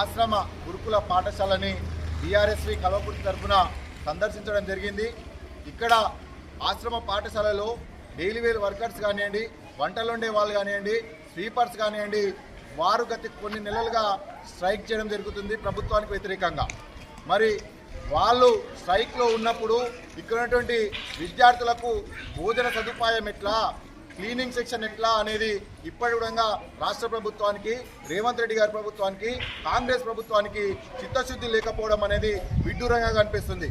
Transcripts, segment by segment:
ఆశ్రమ గురుకుల పాఠశాలని బీఆర్ఎస్వి కల్వకుర్తి తరఫున సందర్శించడం జరిగింది. ఇక్కడ ఆశ్రమ పాఠశాలలో డైలీ వేర్ వర్కర్స్ కానివ్వండి వంటలు ఉండే వాళ్ళు కానివ్వండి స్వీపర్స్ కానివ్వండి వారు గత కొన్ని నెలలుగా స్ట్రైక్ చేయడం జరుగుతుంది ప్రభుత్వానికి వ్యతిరేకంగా. మరి వాళ్ళు స్ట్రైక్లో ఉన్నప్పుడు ఇక్కడ ఉన్నటువంటి విద్యార్థులకు భోజన సదుపాయం ఎట్లా? క్లీనింగ్ సెక్షన్ ఎట్లా అనేది ఇప్పటి కూడా రాష్ట్ర ప్రభుత్వానికి రేవంత్ రెడ్డి గారి ప్రభుత్వానికి కాంగ్రెస్ ప్రభుత్వానికి చిత్తశుద్ధి లేకపోవడం అనేది విడ్డూరంగా కనిపిస్తుంది.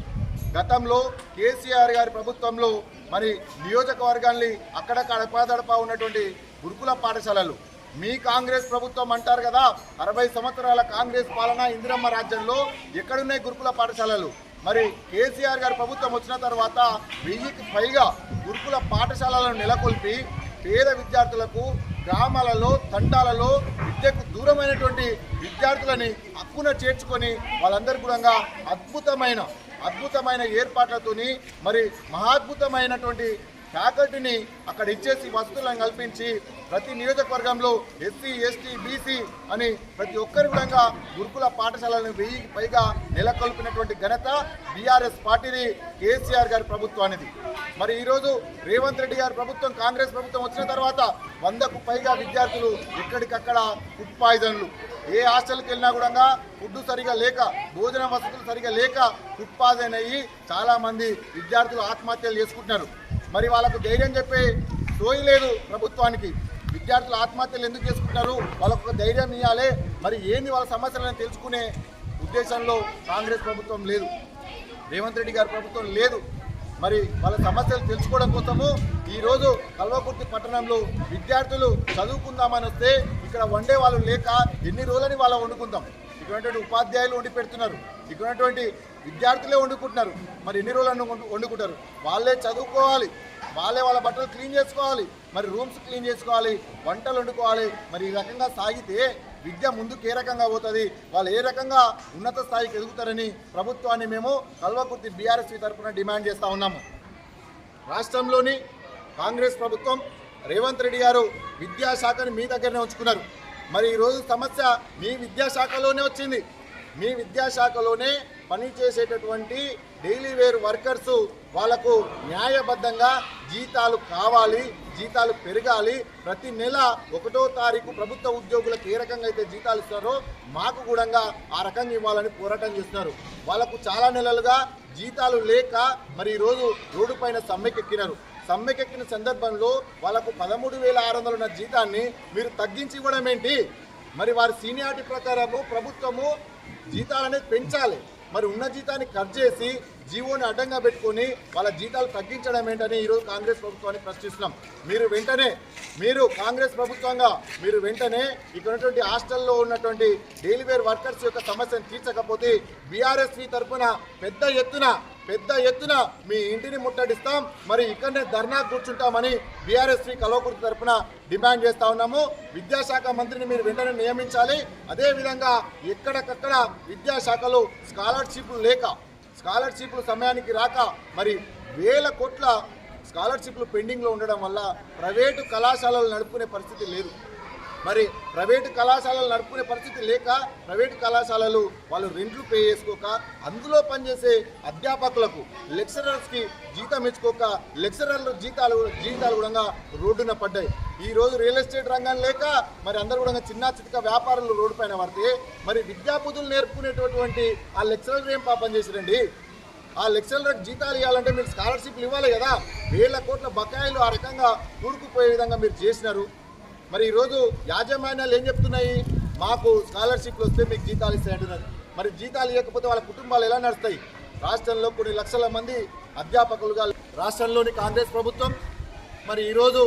గతంలో కేసీఆర్ గారి ప్రభుత్వంలో మరి నియోజకవర్గాన్ని అక్కడక్కడ అడపాదడపా ఉన్నటువంటి గురుకుల పాఠశాలలు. మీ కాంగ్రెస్ ప్రభుత్వం అంటారు కదా అరవై సంవత్సరాల కాంగ్రెస్ పాలన ఇందిరమ్మ రాజ్యంలో ఎక్కడున్నాయి గురుకుల పాఠశాలలు? మరి కేసీఆర్ గారి ప్రభుత్వం వచ్చిన తర్వాత వెయ్యికి పైగా గురుకుల పాఠశాలలను నెలకొల్పి పేద విద్యార్థులకు గ్రామాలలో తండాలలో విద్యకు దూరమైనటువంటి విద్యార్థులని హక్కున చేర్చుకొని వాళ్ళందరికీ కూడా అద్భుతమైన అద్భుతమైన ఏర్పాట్లతోని మరి మహాద్భుతమైనటువంటి ఫ్యాకల్టీని అక్కడ ఇచ్చేసి వసతులను కల్పించి ప్రతి నియోజకవర్గంలో ఎస్సీ ఎస్టీ బీసీ అని ప్రతి ఒక్కరి కూడా గురుకుల పాఠశాలను వెయ్యికి పైగా నెలకొల్పినటువంటి ఘనత బీఆర్ఎస్ పార్టీని కేసీఆర్ గారి ప్రభుత్వానిది. మరి ఈరోజు రేవంత్ రెడ్డి గారి ప్రభుత్వం కాంగ్రెస్ ప్రభుత్వం వచ్చిన తర్వాత వందకు పైగా విద్యార్థులు ఎక్కడికక్కడ ఫుడ్ పాయిజన్లు. ఏ హాస్టల్కి వెళ్ళినా కూడా ఫుడ్ సరిగా లేక భోజన వసతులు సరిగా లేక ఫుడ్ పాయిజన్ అయ్యి చాలామంది విద్యార్థులు ఆత్మహత్యలు చేసుకుంటున్నారు. మరి వాళ్ళకు ధైర్యం చెప్పే సోయి లేదు ప్రభుత్వానికి. విద్యార్థులు ఆత్మహత్యలు ఎందుకు చేసుకుంటున్నారు? వాళ్ళకు ధైర్యం ఇవ్వాలి మరి ఏంది వాళ్ళ సమస్యలను తెలుసుకునే ఉద్దేశంలో కాంగ్రెస్ ప్రభుత్వం లేదు. రేవంత్ రెడ్డి గారి ప్రభుత్వం లేదు. మరి వాళ్ళ సమస్యలు తెలుసుకోవడం కోసము ఈరోజు కల్వకుర్తి పట్టణంలో విద్యార్థులు చదువుకుందామని వస్తే ఇక్కడ వండే వాళ్ళు లేక ఎన్ని రోజులని వాళ్ళ వండుకుందాం? ఇక్కడ ఉపాధ్యాయులు వండి పెడుతున్నారు. ఇక్కడ విద్యార్థులే వండుకుంటున్నారు. మరి ఎన్ని రోజులను వండుకుంటారు? వాళ్ళే చదువుకోవాలి. వాళ్ళే వాళ్ళ బట్టలు క్లీన్ చేసుకోవాలి. మరి రూమ్స్ క్లీన్ చేసుకోవాలి. వంటలు వండుకోవాలి. మరి ఈ రకంగా సాగితే విద్య ముందుకు ఏ రకంగా పోతుంది? వాళ్ళు ఏ రకంగా ఉన్నత స్థాయికి ఎదుగుతారని ప్రభుత్వాన్ని మేము కల్వకుర్తి బీఆర్ఎస్పీ తరఫున డిమాండ్ చేస్తూ ఉన్నాము రాష్ట్రంలోని కాంగ్రెస్ ప్రభుత్వం రేవంత్ రెడ్డి గారు విద్యాశాఖని మీ దగ్గరనే ఉంచుకున్నారు. మరి ఈరోజు సమస్య మీ విద్యాశాఖలోనే వచ్చింది. మీ విద్యాశాఖలోనే పనిచేసేటటువంటి డైలీ వేర్ వర్కర్స్ వాళ్ళకు న్యాయబద్ధంగా జీతాలు కావాలి జీతాలు పెరగాలి. ప్రతి నెల ఒకటో తారీఖు ప్రభుత్వ ఉద్యోగులకు ఏ రకంగా అయితే జీతాలు ఇస్తారో మాకు కూడా ఆ రకంగా ఇవ్వాలని పోరాటం చేస్తున్నారు. వాళ్ళకు చాలా నెలలుగా జీతాలు లేక మరి ఈరోజు రోడ్డు పైన సమ్మెకెక్కినారు. సమ్మెకెక్కిన సందర్భంలో వాళ్ళకు పదమూడు వేల ఆరు వందలు ఉన్న జీతాన్ని మీరు తగ్గించి ఇవ్వడం ఏంటి? మరి వారి సీనియారిటీ ప్రకారము ప్రభుత్వము జీతాలనేది పెంచాలి. మరి ఉన్న జీతాన్ని కట్ చేసి జీవోని అడ్డంగా పెట్టుకొని వాళ్ళ జీతాలు తగ్గించడం ఏంటని ఈరోజు కాంగ్రెస్ ప్రభుత్వాన్ని ప్రశ్నిస్తున్నాం. మీరు వెంటనే మీరు కాంగ్రెస్ ప్రభుత్వంగా మీరు వెంటనే ఇక్కడ ఉన్నటువంటి హాస్టల్లో ఉన్నటువంటి డైలీ వేర్ వర్కర్స్ యొక్క సమస్యను తీర్చకపోతే బీఆర్ఎస్వి తరఫున పెద్ద ఎత్తున పెద్ద ఎత్తున మీ ఇంటిని ముట్టడిస్తాం. మరి ఇక్కడనే ధర్నా కూర్చుంటామని బీఆర్ఎస్ శ్రీ కలవకుర్తి తరఫున డిమాండ్ చేస్తా ఉన్నాము. విద్యాశాఖ మంత్రిని మీరు వెంటనే నియమించాలి. అదేవిధంగా ఎక్కడికక్కడ విద్యాశాఖలో స్కాలర్షిప్లు లేక స్కాలర్షిప్లు సమయానికి రాక మరి వేల కోట్ల స్కాలర్షిప్లు పెండింగ్లో ఉండడం వల్ల ప్రైవేటు కళాశాలలు నడుపుకునే పరిస్థితి లేదు. మరి ప్రైవేటు కళాశాలలు నడుపుకునే పరిస్థితి లేక ప్రైవేటు కళాశాలలు వాళ్ళు రెంట్లు పే చేసుకోక అందులో పనిచేసే అధ్యాపకులకు లెక్చరర్స్కి జీతం ఇచ్చుకోక లెక్చరర్ల జీతాలు జీతాలు కూడా రోడ్డున పడ్డాయి. ఈ రోజు రియల్ ఎస్టేట్ రంగం లేక మరి అందరూ కూడా చిన్న చితక వ్యాపారులు రోడ్డు పైన పడితే మరి విద్యాబుద్ధులు నేర్పుకునేటటువంటి ఆ లెక్చరర్ ఏం పాపం చేసిరండి ఆ లెక్చరర్లకు జీతాలు ఇవ్వాలంటే మీరు స్కాలర్షిప్లు ఇవ్వాలి కదా. వేల కోట్ల బకాయిలు ఆ రకంగా కూరుకుపోయే విధంగా మీరు చేసినారు. మరి ఈరోజు యాజమాన్యాలు ఏం చెప్తున్నాయి? మాకు స్కాలర్షిప్లు వస్తే మీకు జీతాలు ఇస్తాయంటున్నారు మరి జీతాలు ఇవ్వకపోతే వాళ్ళ కుటుంబాలు ఎలా నడుస్తాయి? రాష్ట్రంలో కొన్ని లక్షల మంది అధ్యాపకులుగా రాష్ట్రంలోని కాంగ్రెస్ ప్రభుత్వం మరి ఈరోజు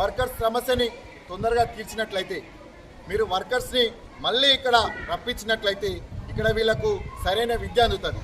వర్కర్స్ సమస్యని తొందరగా తీర్చినట్లయితే మీరు వర్కర్స్ని మళ్ళీ ఇక్కడ రప్పించినట్లయితే ఇక్కడ వీళ్ళకు సరైన విద్య అందుతుంది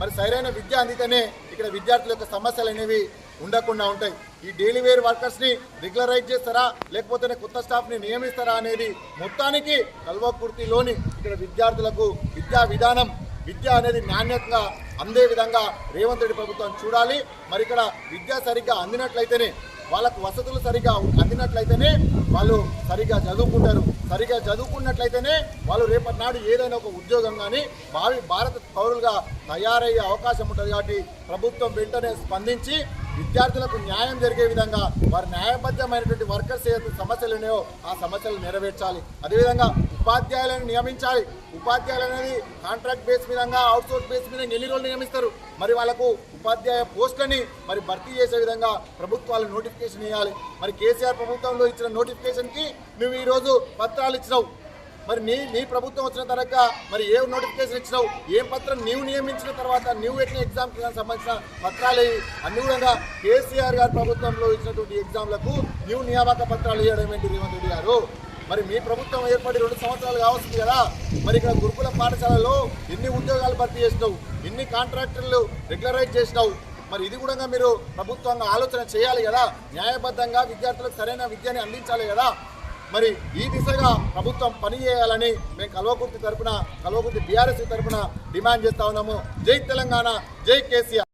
మరి సరైన విద్య అందితేనే ఇక్కడ విద్యార్థుల యొక్క సమస్యలు అనేవి ఉండకుండా ఉంటాయి. ఈ డైలీ వేర్ వర్కర్స్ని రెగ్యులరైజ్ చేస్తారా? లేకపోతే కొత్త స్టాఫ్ని నియమిస్తారా అనేది మొత్తానికి కల్వకుర్తిలోని ఇక్కడ విద్యార్థులకు విద్యా విధానం విద్య అనేది నాణ్యతగా అందే విధంగా రేవంత్ రెడ్డి ప్రభుత్వం చూడాలి. మరి ఇక్కడ విద్య సరిగ్గా అందినట్లయితేనే వాళ్ళకు వసతులు సరిగా అందినట్లయితేనే వాళ్ళు సరిగా చదువుకుంటారు. సరిగా చదువుకున్నట్లయితేనే వాళ్ళు రేపటి నాడు ఏదైనా ఒక ఉద్యోగం కానీ భావి భారత పౌరులుగా తయారయ్యే అవకాశం ఉంటుంది కాబట్టి ప్రభుత్వం వెంటనే స్పందించి విద్యార్థులకు న్యాయం జరిగే విధంగా వారి న్యాయబద్ధమైనటువంటి వర్కర్స్ ఏదైతే సమస్యలు ఉన్నాయో ఆ సమస్యలు నెరవేర్చాలి. అదేవిధంగా ఉపాధ్యాయులను నియమించాలి. ఉపాధ్యాయులు అనేది కాంట్రాక్ట్ బేస్ విధంగా అవుట్సోర్స్ బేస్ మీద ఎన్ని రోజులు నియమిస్తారు? మరి వాళ్ళకు ఉపాధ్యాయ పోస్టులని మరి భర్తీ చేసే విధంగా ప్రభుత్వాలు నోటిఫికేషన్ ఇవ్వాలి మరి కేసీఆర్ ప్రభుత్వంలో ఇచ్చిన నోటిఫికేషన్కి నువ్వు ఈరోజు పత్రాలు ఇచ్చినావు. మరి నీ నీ ప్రభుత్వం వచ్చిన తర్వాత మరి ఏ నోటిఫికేషన్ ఇచ్చినావు? ఏం పత్రం నీవు నియమించిన తర్వాత నీవు ఎట్లా ఎగ్జామ్కి సంబంధించిన పత్రాలు అన్ని కూడా కేసీఆర్ గారి ప్రభుత్వంలో ఇచ్చినటువంటి ఎగ్జామ్లకు నీవు నియామక పత్రాలు ఇవ్వడం ఏంటి రేవంత్ రెడ్డి గారు? మరి మీ ప్రభుత్వం ఏర్పడి రెండు సంవత్సరాలు కావస్తుంది కదా. మరి ఇక్కడ గురుకుల పాఠశాలలో ఎన్ని ఉద్యోగాలు భర్తీ చేసినావు? ఎన్ని కాంట్రాక్టర్లు రెగ్యులరైజ్ చేసినావు? మరి ఇది కూడా మీరు ప్రభుత్వంగా ఆలోచన చేయాలి కదా. న్యాయబద్ధంగా విద్యార్థులకు సరైన విద్యని అందించాలి కదా. మరి ఈ దిశగా ప్రభుత్వం పని చేయాలని మేము కల్వకుర్తి తరఫున కల్వకుర్తి బీఆర్ఎస్ తరపున డిమాండ్ చేస్తా ఉన్నాము. జై తెలంగాణ జై కేసీఆర్.